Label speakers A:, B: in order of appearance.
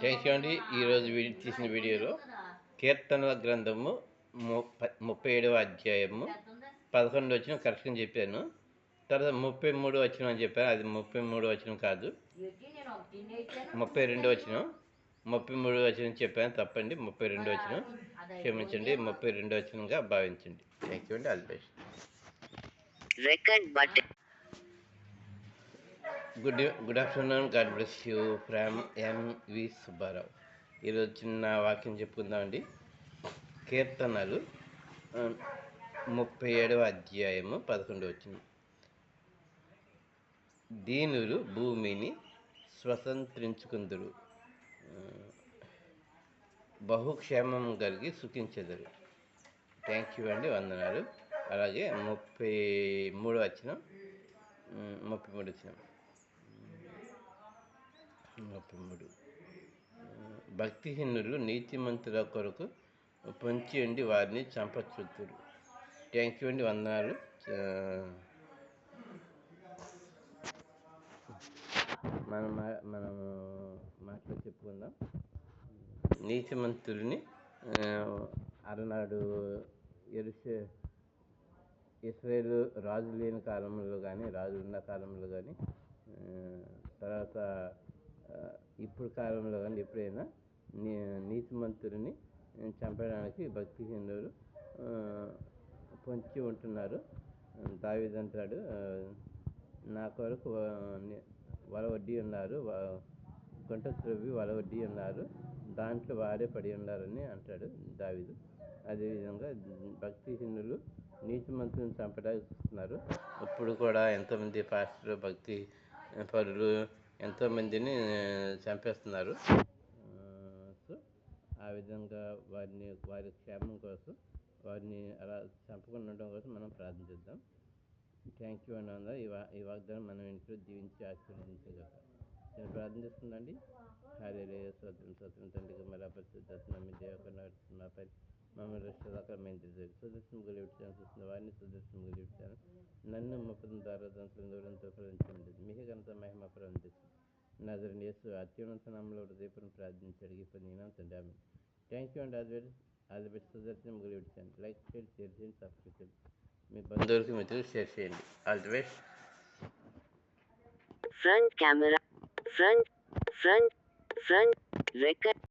A: Thank అండి ఈరోజు video తీసిన వీడియోలో కీర్తనల గ్రంథము ముప్పై ఏడవ అధ్యాయము పదకొండు వచ్చిన కరెక్షన్ చెప్పాను. తర్వాత ముప్పై మూడు వచ్చిన అని చెప్పాను. అది ముప్పై మూడు వచ్చిన కాదు. ముప్పై రెండు వచ్చిన ముప్పై మూడు వచ్చిన చెప్పాను తప్పండి. ముప్పై రెండు వచ్చిన క్షమించండి. ముప్పై రెండు వచ్చినగా భావించండి. థ్యాంక్ యూ అండి. All best good good afternoon God bless you from MV Subbarao ఈరోజు చిన్న వాక్యం చెప్పుకుందామండి. కీర్తనలు ముప్పై ఏడవ అధ్యాయము పదకొండు వచ్చింది దీనులు భూమిని స్వతంత్రించుకుందురు. బహుక్షేమం కలిగి సుఖించెదరు. థ్యాంక్ యూ అండి వందనాలు. అలాగే ముప్పై మూడు వచ్చిన ముప్పై మూడు వచ్చినాం ముప్పై మూడు భక్తిహీనులు నీతిమంతుల కొరకు పొంచి ఉండి వారిని చంపచుతురు. థ్యాంక్ యూ అండి. వందనాలు. మనం మా- మనము మాటలు చెప్పుకుందాం. నీతిమంతుల్ని అరనాడు అలనాడు ఎరుసే ఇస్రాయేల్ రాజు లేని కాలంలో కానీ రాజు ఉన్న కాలంలో కానీ తర్వాత ఇప్పుడు కాలంలో కానీ ఎప్పుడైనా నీ నీతిమంతుడిని చంపడానికి భక్తిహీనులు ఆ, పొంచి ఉంటున్నారు. దావిదంటాడు నా కొరకు వల వడ్డీ ఉన్నారు. గుంట త్రవ్వి వల వడ్డీ ఉన్నారు. దాంట్లో వాడే పడి ఉన్నారని అంటాడు దావిదు. అదేవిధంగా భక్తిహీనులు నీతిమంతులను చంపడానికి చూస్తున్నారు. ఇప్పుడు కూడా ఎంతోమంది పాస్టర్లు భక్తి పరులు ఎంతోమందిని చంపేస్తున్నారు. సో ఆ విధంగా వారిని వారి క్షేమం కోసం వారిని అలా చంపకుండా ఉండడం కోసం మనం ప్రార్థించుద్దాం థ్యాంక్ యూ అని ఉందా ఈ వా ఈ వాగ్దానం మనం ఇంట్లో జీవించి ఆశీర్వదించగలరు నేను ప్రార్థన చేస్తుందండి. హరే రే స్వతం స్వతం తండ్రికి మరి అపరిశుద్ధం మీ దేవకన్నాపై మమ్మల్ని రక్షదాకరమైన సుదర్శనం గలివిడ్చాను చూస్తున్న వారిని సుదర్శనం గలివిడ్చాను నన్ను ముప్పది ద్వారా దూరంతో ఫలించండి మీకు మహిమ ప్రవంతిస్తుంది నజరని యేసు అత్యున్నత నామంలో హృదయపూర్వం ప్రార్థించి అడిగి పొందిన తండ్రి. ఆమె థ్యాంక్ యూ అండి అది పెట్టి అది పెట్టి సుదర్శనం గురి గలివిడ్చాను లైక్ చేయండి షేర్ చేయండి సబ్స్క్రైబ్ చేయండి మీ బంధువులకి మిత్రులు షేర్ చేయండి. All the best
B: front camera front front front record